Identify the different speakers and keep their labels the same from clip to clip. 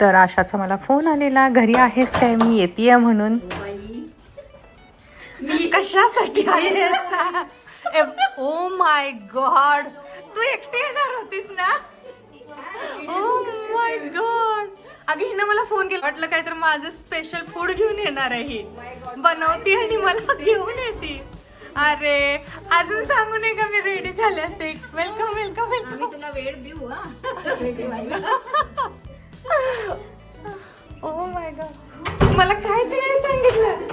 Speaker 1: तर आशाचा मला फोन आलेला घरी आहेस काय? मी येते म्हणून. मी कशासाठी आले ओ माय गॉड तू एकटी येणार होतीस ना? ओ माय गॉड अगं हिनं मला फोन केला. वाटलं काय तर माझं स्पेशल फूड घेऊन येणार आहे ही. बनवती आणि मला घेऊन येते. अरे अजून सांगू नये का मी रेडी झाले असते. वेलकम वेलकम वेलकम
Speaker 2: तुला वेळ देऊ
Speaker 1: मला काहीच नाही सांगितलं.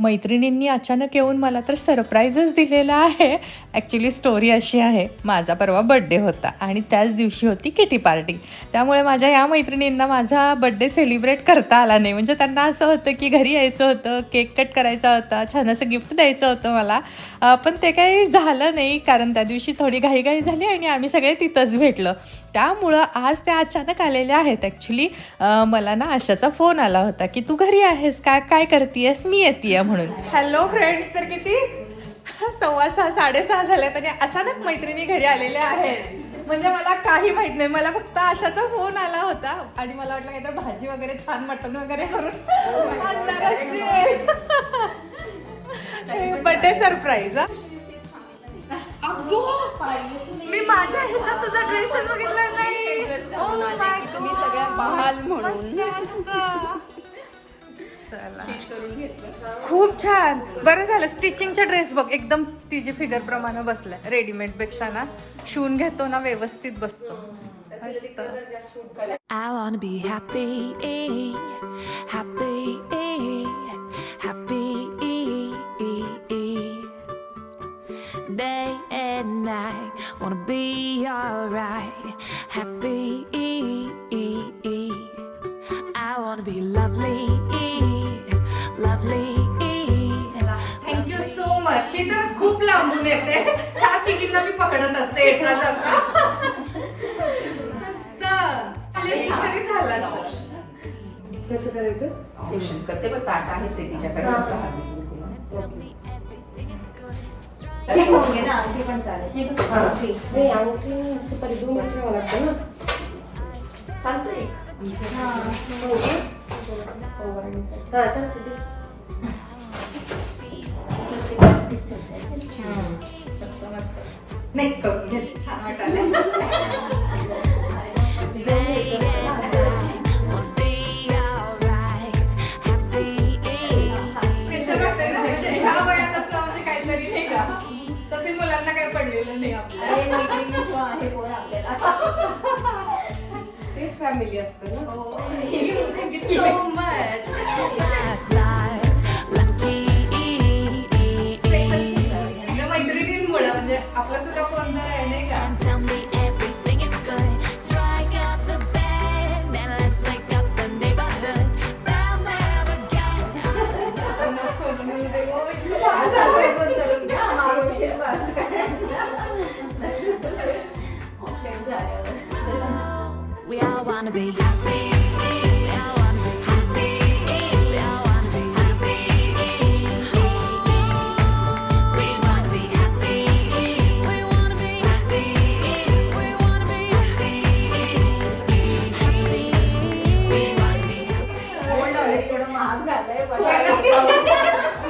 Speaker 1: मैत्रिणींनी अचानक येऊन मला तर सरप्राईजच दिलेला आहे. ॲक्च्युली स्टोरी अशी आहे. माझा परवा बड्डे होता आणि त्याच दिवशी होती किटी पार्टी त्यामुळे माझ्या या मैत्रिणींना माझा बड्डे सेलिब्रेट करता आला नाही. म्हणजे त्यांना असं होतं की घरी यायचं होतं केक कट करायचा होता छान असं गिफ्ट द्यायचं होतं मला. पण ते काही झालं नाही कारण त्या दिवशी थोडी घाईघाई झाली आणि आम्ही सगळे तिथंच भेटलो. त्यामुळं आज त्या अचानक आलेल्या आहेत ॲक्च्युली मला ना आशाचा फोन आला होता की तू घरी आहेस का? काय करतीयस? मी येते म्हणून. हॅलो फ्रेंड्स तर किती? सव्वा सहा साडेसहा झाले तरी अचानक मैत्रिणी घरी आलेल्या आहेत. म्हणजे मला काही माहीत नाही. मला फक्त आशाचा फोन आला होता आणि मला वाटलं काहीतरी भाजी वगैरे छान मटण वगैरे करून आणणार असतील बर्थडे सरप्राईज मी माझ्या ह्याच्यात तुझा ड्रेसच बघितला नाही. Oh my
Speaker 2: तुम्ही
Speaker 1: God.
Speaker 2: सगळ्या बहाल म्हणून.
Speaker 1: खूप छान. बरं झालं स्टिचिंगचा ड्रेस बघ. एकदम तिची फिगर प्रमाणे बसलाय. रेडीमेडपेक्षा ना शिवून घेतो ना व्यवस्थित बसतो. मस्त.
Speaker 3: Day and night, wanna be alright, happy. I wanna be lovely, lovely.
Speaker 1: Thank you so much ही तर खूप लांबून येते. ह्या तिघींना मी पकडत असते येता जाता मस्त. आलीस तरी झालं असतं.
Speaker 2: कसं करायचं? करते पण ताट आहेच आहे तिच्याकडे.
Speaker 4: हे खाऊन घे ना आणखी पण चालेल.
Speaker 5: नाही आणखी सुपारी दोन ठेवावं लागतं ना.
Speaker 2: चालतंय?
Speaker 5: हा. चालतं ते.
Speaker 1: मस्त मस्त. नाही छान वाटायला
Speaker 5: तेच फॅमिली असतं ना
Speaker 1: सो मच. स्पेशल म्हणजे मैत्रिणींमुळे म्हणजे आपला सुद्धा कोण तर आहे नाही का
Speaker 3: wanna be happy. We all wanna be happy. We all wanna be happy. We wanna be happy. We wanna be happy. We wanna be happy. Happy. We wanna be happy.
Speaker 4: थोडं महाग झालंय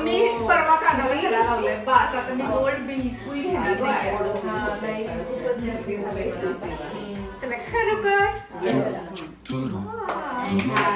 Speaker 1: मी परवा कानाला घ्यायला लावलंय बास आता मी गोल्ड बिलकुल घेणार नाही चला खरोखर
Speaker 2: 두루
Speaker 4: 두루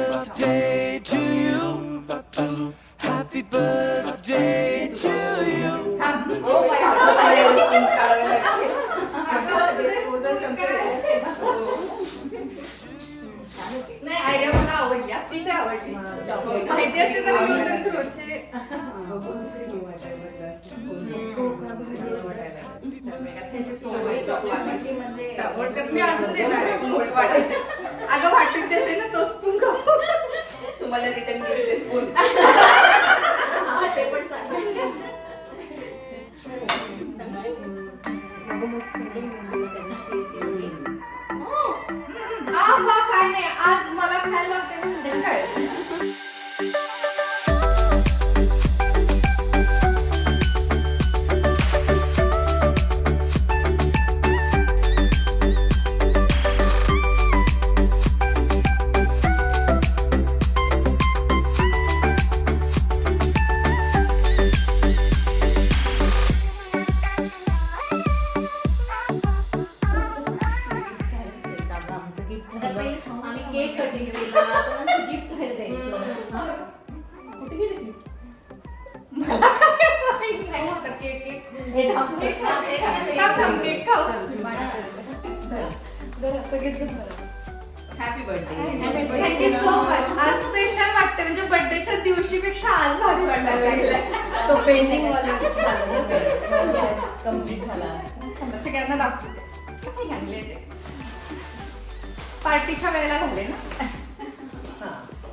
Speaker 2: मी अजून देणार आहे. वाटेत. अगं वाटेत देते ना तो स्पून तुम्हाला रिटर्न गिफ्ट स्पून
Speaker 4: हा, ते पण.
Speaker 2: हा काय नाही आज मला खायला होते
Speaker 4: तो
Speaker 5: पेंडिंग वाला कंप्लीट झाला.
Speaker 2: सगळ्यांना दाखवते. काय ते पार्टीच्या वेळेला घाले ना?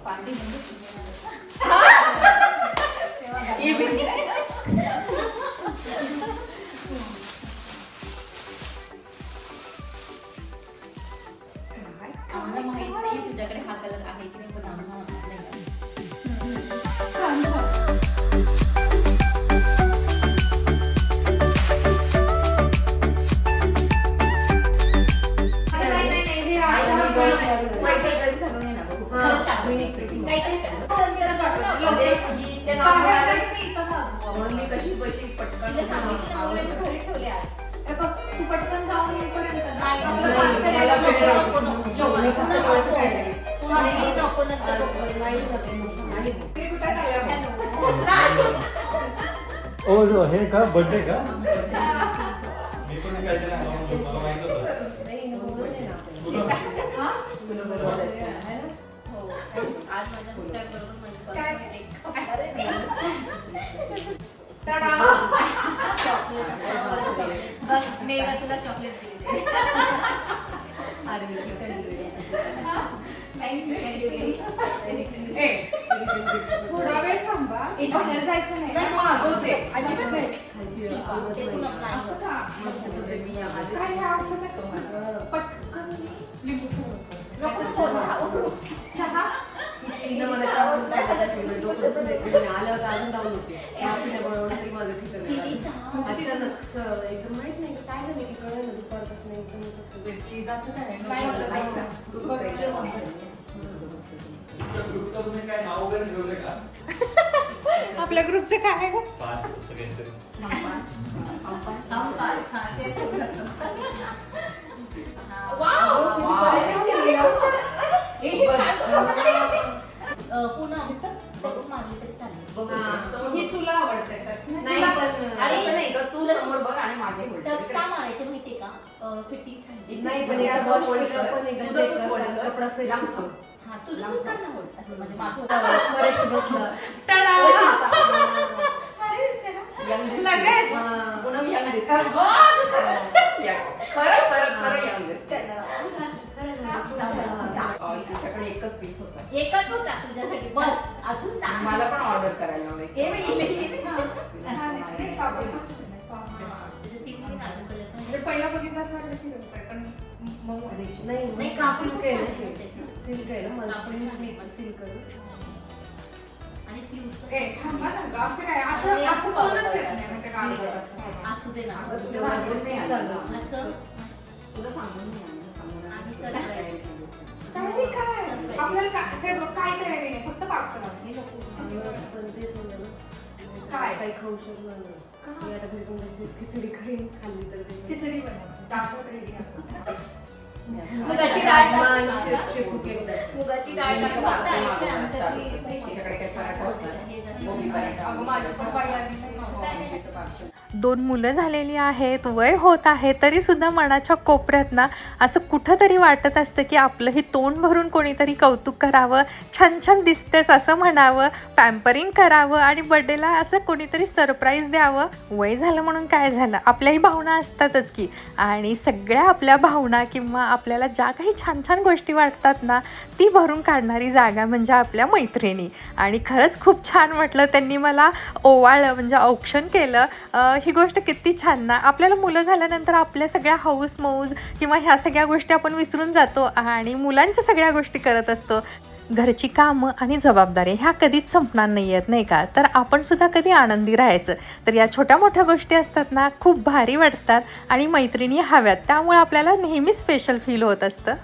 Speaker 4: पार्टी म्हणजे तुझ्याकडे हा कलर आहे.
Speaker 6: ओ जो हे का बर्थडे का मी पण काहीतरी आणलं, मला माहीत होतं.
Speaker 5: नाही, नव्हतं नाही ना आपण.
Speaker 6: तुला-
Speaker 2: हा?
Speaker 4: हो. आज माझ्या मिस्टरांबरोबर माझी
Speaker 2: काय?
Speaker 4: birthday cake.
Speaker 2: टाडा.
Speaker 4: बघ, मेघा तुला चॉकलेट दिली
Speaker 2: ए, थोडा वेळ थांबा बाहेर जायचं नाही
Speaker 4: नाही,
Speaker 2: मागवते
Speaker 4: अजिबात नाही.
Speaker 5: खायची आवडत नाही.
Speaker 2: असं का काय हे असं का पटकन लिंबू सरबत. नको चहा चहा
Speaker 5: हिनं मला आल्यावर अजून जाऊन होते माझं अचानक एकदम माहीत नाही काय झालं की कळलं ना दुपारपासून एकदम कसं
Speaker 2: प्लीज असं काय
Speaker 4: काय म्हटलं
Speaker 2: ऐक ना.
Speaker 4: तू
Speaker 2: तू बघ.
Speaker 6: तुमच्या ग्रुपचं तुम्ही काय नाव वगैरे ठेवलंय का
Speaker 2: आपल्या ग्रुपचे काय आहे गं?
Speaker 6: पाच असं काहीतरी
Speaker 4: अं,
Speaker 2: हा, हे तुला आवडतंय?
Speaker 5: नाही
Speaker 2: तुला-
Speaker 5: पण
Speaker 4: अरे,
Speaker 2: असं नाही गं, तू समोर बघ आणि मागे hold कर.
Speaker 4: टच का मारायचे माहितीये का फिटिंग.
Speaker 5: नाही पण
Speaker 2: असं कर. तुझं
Speaker 5: कर. कपडा set
Speaker 2: लांब.
Speaker 4: हा तुझं तूच. असं म्हणजे मागं
Speaker 5: परत बसलं
Speaker 2: टाडा!
Speaker 4: Young
Speaker 2: लगेच
Speaker 5: हा.
Speaker 2: पूनम young दिसते. Yeah. खरं खरं खरं young दिसते. अं, तुझ्याकडे एकच पीस होता
Speaker 4: एकच होता तुझ्यासाठी बस अजून.
Speaker 2: मला पण ऑर्डर करायला म्हणजे पहिला बघितलं असं वाटलं की होतंय, पण आहे.
Speaker 5: नाही
Speaker 4: नाही,
Speaker 5: नाही
Speaker 4: कापून
Speaker 5: सिल्क आहे हे. सिल्क आहे ना मला सिल्क. सिल्क.
Speaker 4: आणि पण.
Speaker 2: ए, थांबा ना असं काय असं असं कोणच येत नाही मग गाणं असं.
Speaker 4: असू दे ना. असं
Speaker 2: तुला सांगून सांगून
Speaker 4: आम्ही
Speaker 2: आलं. काय? आपल्याला काय हे बघ, काय तयारी नाही फक्त
Speaker 5: ना.
Speaker 2: काय?
Speaker 5: काही खाऊ शकलो नाही.
Speaker 2: का?
Speaker 5: मी आता घरी पण तशीच खिचडी खाईन खाल्ली तर ते-
Speaker 2: खिचडी बनव. दाखवत रेडी
Speaker 4: मुगाची डाळ टाक.
Speaker 5: आणि शेप- शेपू केक टाक.
Speaker 4: मुगाची डाळ टाकून आमच्याकडे
Speaker 2: काही पराठा होता
Speaker 4: हे जास्त-
Speaker 2: गोबी पराठा
Speaker 1: अगं, माझी पण. दोन मुलं झालेली आहेत वय होत आहे तरीसुद्धा मनाच्या कोपऱ्यात ना असं कुठंतरी वाटत असतं की आपलंही तोंड भरून कोणीतरी कौतुक करावं छान छान दिसतेस असं म्हणावं पॅम्परिंग करावं आणि बड्डेला असं कोणीतरी सरप्राईज द्यावं. वय झालं म्हणून काय झालं? आपल्याही भावना असतातच की. आणि सगळ्या आपल्या भावना किंवा आपल्याला ज्या काही छान छान गोष्टी वाटतात ना ती भरून काढणारी जागा म्हणजे आपल्या मैत्रिणी. आणि खरंच खूप छान वाटलं त्यांनी मला ओवाळलं म्हणजे औक्षण केलं. ही गोष्ट किती छान ना. आपल्याला मुलं झाल्यानंतर आपल्या सगळ्या हौस मौज किंवा ह्या सगळ्या गोष्टी आपण विसरून जातो आणि मुलांच्या सगळ्या गोष्टी करत असतो. घरची कामं आणि जबाबदारी ह्या कधीच संपणार नाही आहेत नाही का? तर आपण सुद्धा कधी आनंदी राहायचं. तर या छोट्या मोठ्या गोष्टी असतात ना खूप भारी वाटतात आणि मैत्रिणी हव्यात. त्यामुळे आपल्याला नेहमी स्पेशल फील होत असतं.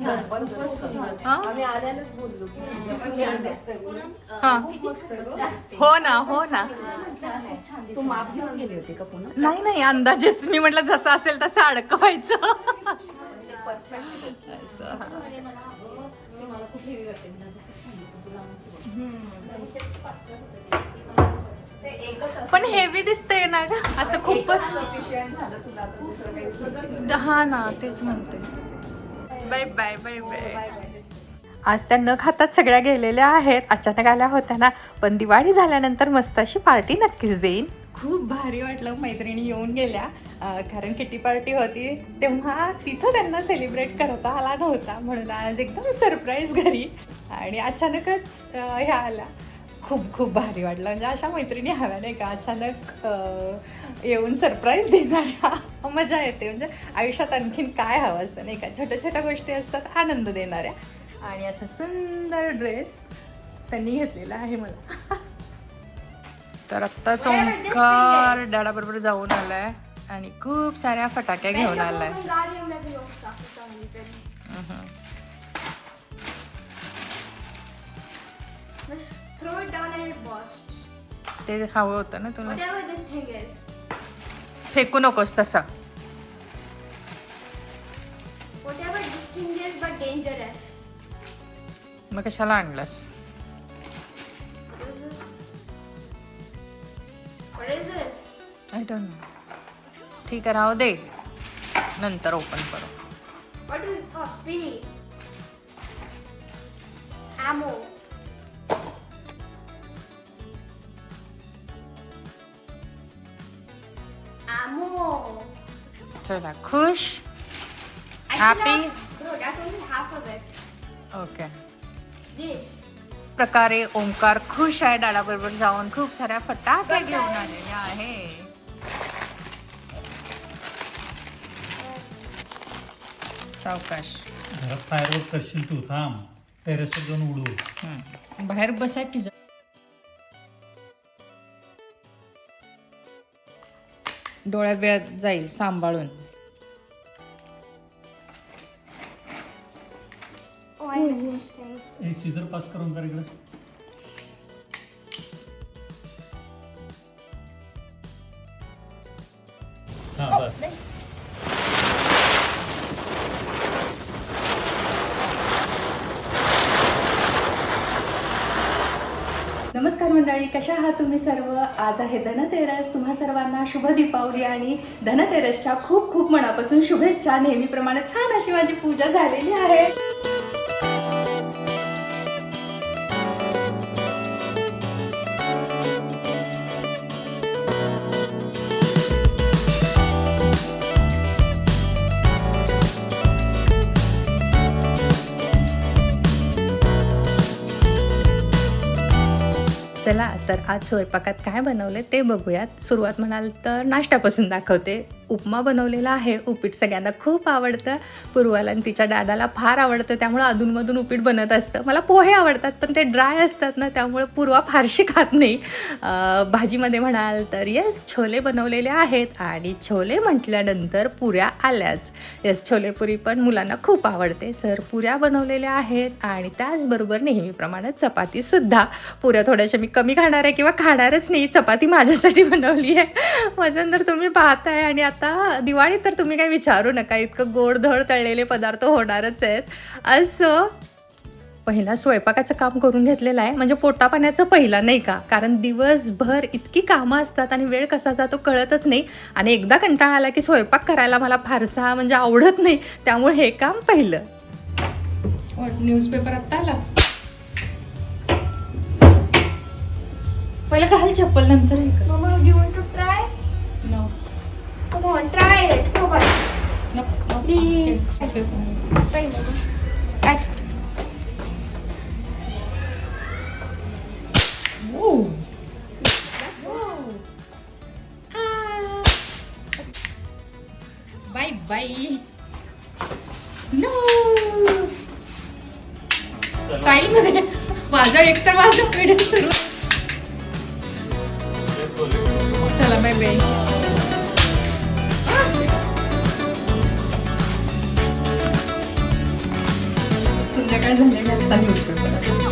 Speaker 5: आम्ही बोललो म्हणून.
Speaker 1: हां. हो ना हो ना.
Speaker 5: तू माप घेऊन गेली होती का पुन्हा?
Speaker 1: नाही नाही अंदाजेच. मी म्हटलं जसं असेल तसं अडकवायचं. पण हेवी दिसतंय ना ग. असं खूपच हा ना तेच म्हणते. Bye bye bye bye. आज त्या न खातात सगळ्या गेलेल्या आहेत. अचानक आल्या होत्या ना. पण दिवाळी झाल्यानंतर मस्त अशी पार्टी नक्कीच देईन. खूप भारी वाटलं मैत्रिणी येऊन गेल्या. अं, कारण किटी पार्टी होती तेव्हा तिथं त्यांना सेलिब्रेट करता आला नव्हता. म्हणून आज एकदम सरप्राईज घरी. आणि अचानकच अं, ह्या आल्या. खूप खूप भारी वाटलं. म्हणजे अशा मैत्रिणी हव्या नाही का? अचानक येऊन सरप्राईज देणाऱ्या मजा येते. म्हणजे आयुष्यात आणखीन काय हवं असतं नाही का? छोट्या छोट्या गोष्टी असतात आनंद देणाऱ्या. आणि असा सुंदर ड्रेस त्यांनी घेतलेला आहे मला. तर आत्ताच ओंकार डॅडाबरोबर जाऊन आलाय आणि खूप साऱ्या फटाक्या घेऊन आलाय.
Speaker 2: Throw it down and it bursts.
Speaker 1: ते हवं होतं ना तुला
Speaker 2: Whatever this thing is.
Speaker 1: फेकू नकोस तसा
Speaker 2: Whatever this thing is, but dangerous.
Speaker 1: मग कशाला आणलास
Speaker 2: What is this? What is this?
Speaker 1: I don't know ठीक आहे राहू दे नंतर ओपन करू
Speaker 2: What is oh spinny? Ammo. Ammo. Half of it.
Speaker 1: Okay
Speaker 2: This.
Speaker 1: प्रकारे ओंकार खुश आहे डाडाबरोबर जाऊन. खूप साऱ्या फटाके घेऊन आलेले आहे. सावकाश.
Speaker 6: घरात फायरवर्क करशील तू थांब. टेरेसवर जाऊन उडू.
Speaker 1: बाहेर बसा की जा डोळ्या वेळात जाईल सांभाळून.
Speaker 2: Oh.
Speaker 6: एक सीझर पास करून तर इकडे. हा बस.
Speaker 1: नमस्कार मंडळी कशा आहात तुम्ही सर्व? आज आहे धनतेरस. तुम्हा सर्वांना शुभ दीपावली आणि धनतेरसच्या खूप खूप मनापासून शुभेच्छा. नेहमीप्रमाणे छान अशी माझी पूजा झालेली आहे. चला तर आज स्वयंपाकात काय बनवले ते बघूयात. सुरुवात म्हणाल तर नाश्त्यापासून दाखवते. उपमा बनवलेला आहे. उपीट सगळ्यांना खूप आवडतं. पूर्वाला आणि तिच्या डॅडाला फार आवडतं. त्यामुळं अधूनमधून उपीट बनत असतं. मला पोहे आवडतात पण ते ड्राय असतात ना त्यामुळं पूर्वा फारशी खात नाही. भाजीमध्ये म्हणाल तर येस छोले बनवलेले आहेत आणि छोले म्हटल्यानंतर पुऱ्या आल्याच. येस छोलेपुरी पण मुलांना खूप आवडते. सर पुऱ्या बनवलेल्या आहेत आणि त्याचबरोबर नेहमीप्रमाणे चपातीसुद्धा पुऱ्या थोड्याशा मी कमी खाणार आहे किंवा खाणारच नाही. चपाती माझ्यासाठी बनवली आहे. वजन तर तुम्ही पाहताय आणि आता दिवाळीत तर तुम्ही काही विचारू नका इतकं गोडधड तळलेले पदार्थ होणारच आहेत. असं पहिला स्वयंपाकाचं काम करून घेतलेलं आहे. म्हणजे पोटापाण्याचं पहिला नाही का? कारण दिवसभर इतकी कामं असतात आणि वेळ कसा जातो कळतच नाही. आणि एकदा कंटाळा आला की स्वयंपाक करायला मला फारसा म्हणजे आवडत नाही. त्यामुळे हे काम पहिलं. न्यूजपेपर आत्ता आला? पहिलं घाल चप्पल नंतर
Speaker 2: Come on, try it. Go back.
Speaker 1: No, no.
Speaker 2: Please. Try, Mama. At.
Speaker 1: Whoa. Whoa. Ah. Bye bye. No. Style मध्ये माझा एकतर माझा व्हिडिओ सुरू चला बाय बाय सुद्धा काय संध्याकाळ झाल्यानंतर न्यूजपेपर